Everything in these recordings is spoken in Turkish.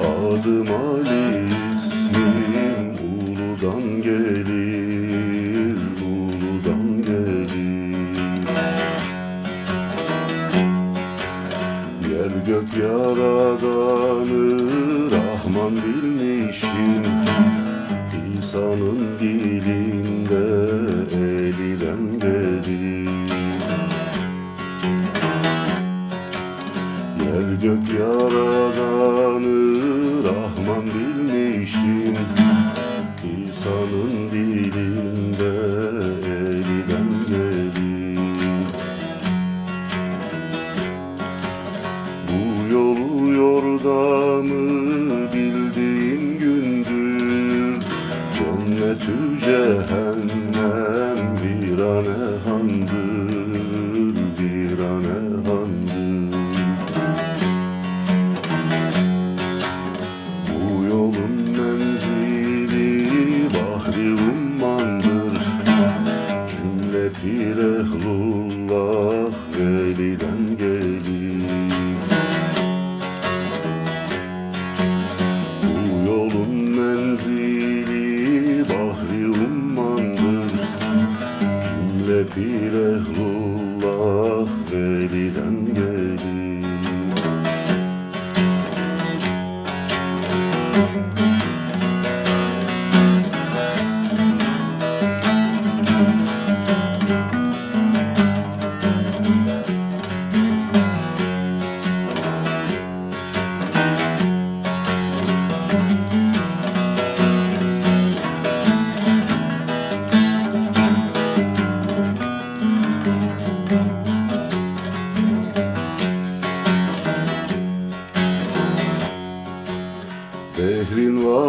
Adım Ali ismim Uludan gelir Uludan gelir. Yer gök yaradanı Rahman bilmişim İsa'nın dilinde Rahman bilmişim İsa'nın dilinde eliden gelir Bu yolu yordamı bildiğin gündür. Cennetü cehennem virane handır pirehlullah veliden gelir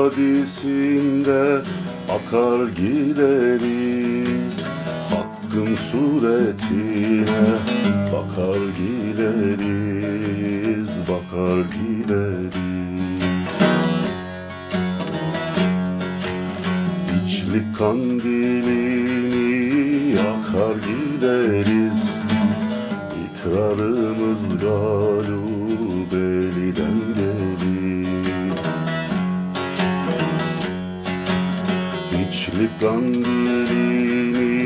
vadisinde akar gideriz. Hakkın suretine bakar gideriz Bakar gideriz. İçlik kandilini yakar gideriz. İkrarımız galub Kandilini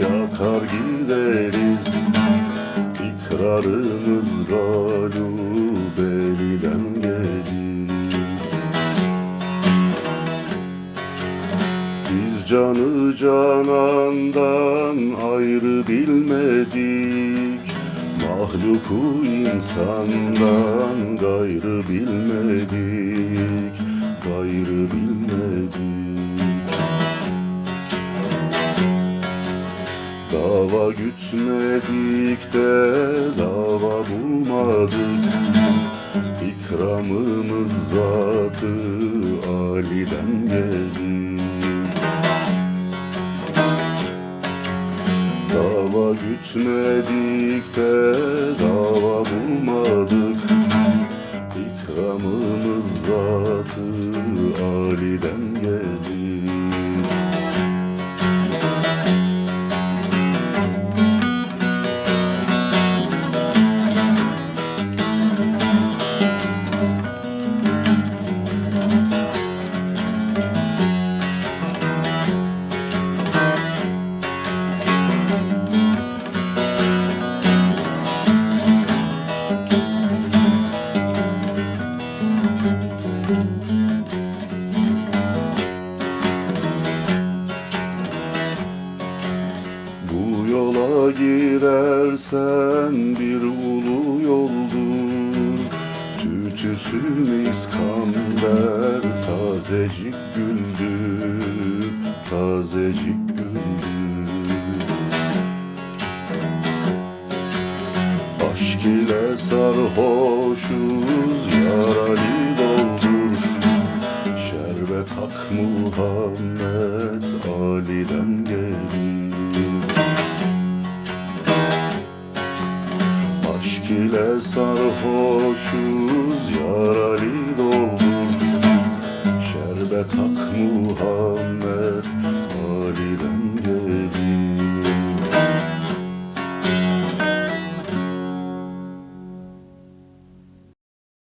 yakar gideriz. İkrarımız galub eliden gelir. Biz canı canandan ayrı bilmedik. Mahluku insandan gayrı bilmedik. Gayrı bilmedik Dava gütmedik de dava bulmadık. İkramımız zatı Ali'den gelir Dava gütmedik de dava bulmadık. İkramımız zatı Ali'den gelir girersen bir ulu yoldur. Tütüsün İskender tazecik güldür Tazecik güldür. Aşk ile sarhoşuz yarali doldur. Şerbet hak Muhammed Ali'den sarhoşuz yarali doldur Şerbet hak Muhammed Ali'den gelir